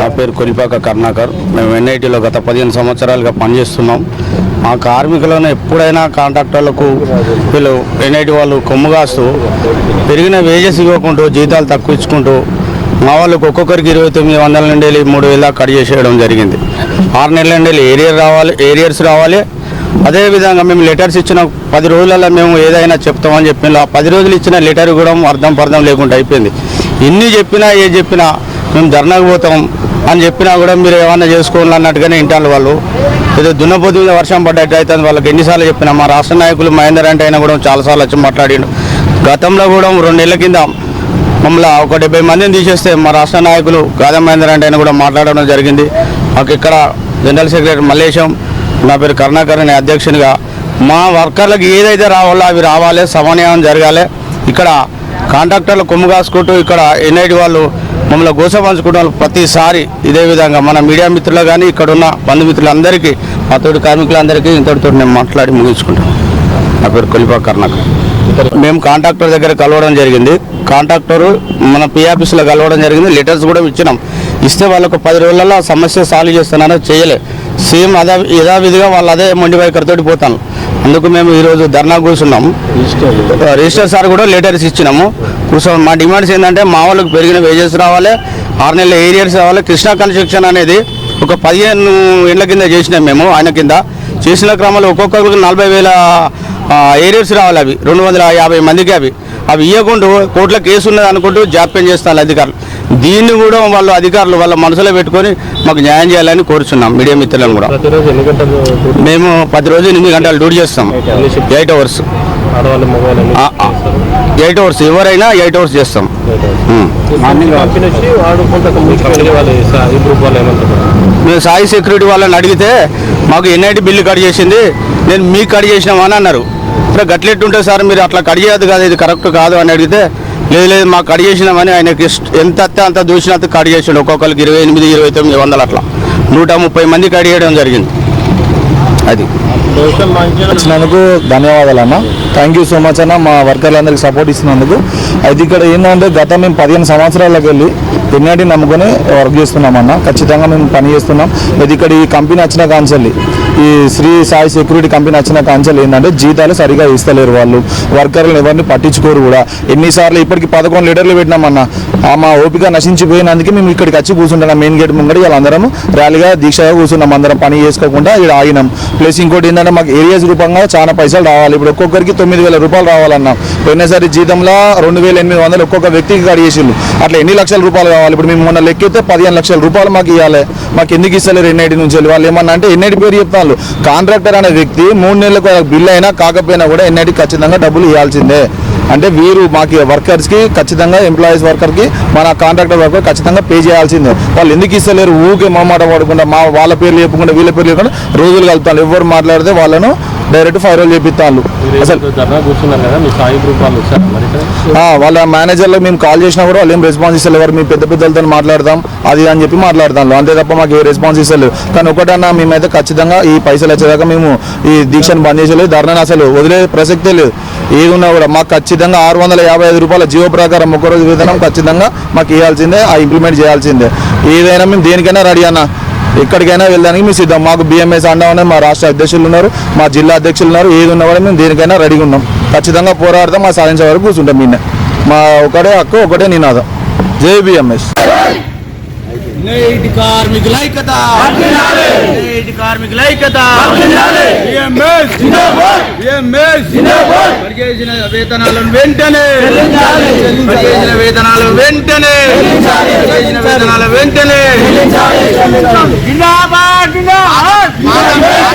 నా పేరు కొలిపాక కర్ణాకర్. మేము ఎన్ఐటీలో గత పదిహేను సంవత్సరాలుగా పనిచేస్తున్నాం. మా కార్మికులను ఎప్పుడైనా కాంట్రాక్టర్లకు వీళ్ళు ఎన్ఐటి వాళ్ళు కొమ్ము కాస్తూ పెరిగిన వేజెస్ ఇవ్వకుంటూ జీతాలు తక్కువ ఇచ్చుకుంటూ మా వాళ్ళకి ఒక్కొక్కరికి ఇరవై తొమ్మిది వందల నుండి వెళ్ళి మూడు వేల కట్ చేసేయడం జరిగింది. ఆరు నెలల నుండి వెళ్ళి ఏరియర్ రావాలి ఏరియర్స్ రావాలి. అదేవిధంగా మేము లెటర్స్ ఇచ్చిన పది రోజులలో మేము ఏదైనా చెప్తామని చెప్పిన ఆ పది రోజులు ఇచ్చిన లెటర్ కూడా అర్థం పర్థం లేకుండా అయిపోయింది. ఎన్ని చెప్పినా ఏ చెప్పినా మేము ధర్నాకు పోతాం. అని చెప్పినా కూడా మీరు ఏమన్నా చేసుకోవాలి అన్నట్టుగానే వింటారు వాళ్ళు. ఏదో దున్నపోతు మీద వర్షం పడ్డట్టు అవుతుంది వాళ్ళకి ఎన్నిసార్లు చెప్పినా మా రాష్ట్ర నాయకులు మహేందర్ అంటే అయినా కూడా చాలాసార్లు వచ్చి మాట్లాడిండు. గతంలో కూడా రెండు నెలల కింద మమ్మల్ని ఒక డెబ్బై మందిని తీసేస్తే మా రాష్ట్ర నాయకులు గాదా మహేందర్ అంటే అయినా కూడా మాట్లాడడం జరిగింది. మాకు ఇక్కడ జనరల్ సెక్రటరీ మల్లేశం నా పేరు కరుణాకర్ అనే అధ్యక్షునిగా. మా వర్కర్లకు ఏదైతే రావాలో అవి రావాలి సమన్వయం జరగాలి. ఇక్కడ కాంట్రాక్టర్లు కొమ్ము కాసుకుంటూ ఇక్కడ ఎన్ఐడి వాళ్ళు మమ్మల్ని గోస పంచుకుంటూ వాళ్ళు ప్రతిసారి ఇదే విధంగా మన మీడియా మిత్రులు కానీ ఇక్కడ ఉన్న బంధుమిత్రులందరికీ మా తోటి కార్మికులందరికీ ఇంతటితో నేను మాట్లాడి ముగించుకుంటాను నా పేరు కొలిపా కర్ణాకర్. మేము కాంట్రాక్టర్ దగ్గర కలవడం జరిగింది. కాంట్రాక్టర్ మన పిఆర్పిస్లో కలవడం జరిగింది. లెటర్స్ కూడా ఇచ్చినాం. ఇస్తే వాళ్ళకు పది రోజులలో ఆ సమస్య సాల్వ్ చేస్తున్నారో చేయలే. సేమ్ అదే యథావిధిగా వాళ్ళు అదే మొండి వైఖరితోటి పోతాను. అందుకు మేము ఈరోజు ధర్నా కూర్చున్నాము రిజిస్టర్. సార్ కూడా లెటర్స్ ఇచ్చినాము. కూర్చొని మా డిమాండ్స్ ఏంటంటే మా వాళ్ళకి పెరిగిన వేజెస్ రావాలి. ఆరు నెలల ఏరియాస్ రావాలి. కృష్ణా కన్స్ట్రక్షన్ అనేది ఒక పదిహేను ఏళ్ళ కింద చేసినాం మేము ఆయన కింద. చేసిన క్రమంలో ఒక్కొక్కరికి నలభై వేల ఏరియర్స్ రావాలి అవి. రెండు వందల యాభై మందికి అవి. అవి ఇవ్వకుండా కోర్టులో కేసు ఉన్నది అనుకుంటూ జాప్యం చేస్తున్నారు అధికారులు. దీన్ని కూడా వాళ్ళు అధికారులు వాళ్ళ మనసులో పెట్టుకొని మాకు న్యాయం చేయాలని కోరుచున్నాం మీడియా మిత్రులను కూడా. మేము పది రోజులు ఎనిమిది గంటలు డ్యూటీ చేస్తాం. ఎయిట్ అవర్స్ ఎయిట్ అవర్స్ ఎవరైనా ఎయిట్ అవర్స్ చేస్తాం. ఏమంటారు? మేము సాయి సెక్యూరిటీ వాళ్ళని అడిగితే మాకు ఎన్ఐటి బిల్లు కట్ చేసింది. నేను మీకు కట్ చేసినామని అన్నారు. ఇప్పుడు గట్లెట్టుంటే సార్ మీరు అట్లా కట్ చేయొద్దు ఇది కరెక్ట్ కాదు అని అడిగితే లేదు లేదు మాకు కట్ చేసినామని ఆయనకి ఎంత అత్తే అంత దూసినంత కట్ చేసిండు ఒక్కొక్కరికి ఇరవై ఎనిమిది ఇరవై తొమ్మిది వందలు అట్లా. నూట ముప్పై మంది కట్ చేయడం జరిగింది. అది. వచ్చినందుకు ధన్యవాదాలు అన్న. థ్యాంక్ యూ సో మచ్ అన్న. మా వర్కర్లందరికీ సపోర్ట్ ఇస్తున్నందుకు అయితే ఇక్కడ ఏంటంటే గత మేము పదిహేను సంవత్సరాలకు వెళ్ళి ఎన్నిటి నమ్ముకొని వర్క్ చేస్తున్నాం అన్న. ఖచ్చితంగా మేము పని చేస్తున్నాం. ఇది ఇక్కడ ఈ కంపెనీ వచ్చిన కాంచెల్లి ఈ శ్రీ సాయి సెక్యూరిటీ కంపెనీ వచ్చిన కాంచెల్ ఏంటంటే జీతాలు సరిగా ఇస్తలేరు వాళ్ళు. వర్కర్లను ఎవరిని పట్టించుకోరు కూడా. ఎన్నిసార్లు ఇప్పటికి పదకొండు లీటర్లు పెట్టినామన్న ఆ మా ఓపిక నశించిపోయినందుకే మేము ఇక్కడికి వచ్చి కూర్చుంటున్నాం. మెయిన్ గేట్ ముంగడి వాళ్ళందరం ర్యాలీగా దీక్షగా కూర్చున్నాం. అందరం పని చేసుకోకుండా ఇక్కడ ఆగినాం. ప్లస్ ఇంకోటి ఏంటంటే మాకు ఏరియాస్ రూపంగా చాలా పైసలు రావాలి. ఇప్పుడు ఒక్కొక్కరికి తొమ్మిది వేల రూపాయలు రావాలన్నా. పోయినసారి జీతంలో రెండు వేల ఎనిమిది వందలు ఒక్కొక్క వ్యక్తికి కడిగేసిండు అట్లా ఎన్ని లక్షల రూపాయలు కావాలి. ఇప్పుడు మేము మొన్న లెక్కితే పదిహేను లక్షల రూపాయలు మాకు ఇవ్వాలి మాకు ఎందుకు ఇస్తలేరు ఎన్ఐటి నుంచి వెళ్ళి? వాళ్ళు ఏమన్నా అంటే ఎన్ఐటి పేరు చెప్తాను కాంట్రాక్టర్ అనే వ్యక్తి మూడు నెలలకు బిల్ అయినా కాకపోయినా కూడా ఎన్ఐటి ఖచ్చితంగా డబ్బులు ఇవ్వాల్సిందే అంటే వీరు మాకు వర్కర్స్కి ఖచ్చితంగా ఎంప్లాయీస్ వర్కర్కి మన కాంట్రాక్టర్ వర్కర్ ఖచ్చితంగా పే చేయాల్సిందే. వాళ్ళు ఎందుకు ఇస్తలేరు? ఊకే మా మాట పడకుండా మా వాళ్ళ పేర్లు చెప్పకుండా వీళ్ళ పేర్లు చెప్పకుండా రోజులు కలుపుతాను ఎవరు మాట్లాడితే వాళ్ళను డైరెక్ట్ ఫైవ్ రోజులు చేపిస్తాను మీ వాళ్ళు మేనేజర్లకు మేము కాల్ చేసినా కూడా వాళ్ళు ఏం రెస్పాన్స్ ఇస్తలేరు. మేము పెద్ద పెద్దలతో మాట్లాడదాం అది అని చెప్పి మాట్లాడతాను అంతే తప్ప మాకు ఏ రెస్పాన్స్ ఇస్తలేరు. కానీ ఒకటన్నా మేమైతే ఖచ్చితంగా ఈ పైసలు వచ్చేదాకా మేము ఈ దీక్షను బంద్ చేసలేదు. ధర్నాన్ని అసలు వదిలే ప్రసక్తే లేదు. ఏది ఉన్నా కూడా మాకు ఖచ్చితంగా ఆరు వందల యాభై ఐదు రూపాయల జీవో ప్రకారం ఒక్కరోజు వేతనం ఖచ్చితంగా మాకు ఇవ్వాల్సిందే ఆ ఇంప్లిమెంట్ చేయాల్సిందే. ఏదైనా మేము దేనికైనా రెడీ అన్న. ఎక్కడికైనా వెళ్ళడానికి మేము సిద్ధం. మాకు బిఎంఎస్ అండా ఉన్నాయి మా రాష్ట్ర అధ్యక్షులు ఉన్నారు మా జిల్లా అధ్యక్షులు ఉన్నారు ఏది ఉన్నా కూడా మేము దేనికైనా రెడీగా ఉన్నాం. ఖచ్చితంగా పోరాడతాం మా సాధించే వరకు కూర్చుంటాం నిన్న. మా ఒకటే హక్కు ఒకటే నినాదం. జై బిఎంఎస్ నేటి కార్మికుల ఐక్యత నేటి కార్మికుల ఐక్యత పనిచేసిన వేతనాలను వెంటనే పనిచేసిన వేతనాలు వెంటనే పనిచేసిన వేతనాలు వెంటనే జిందాబాద్ జిందాబాద్ జిందాబాద్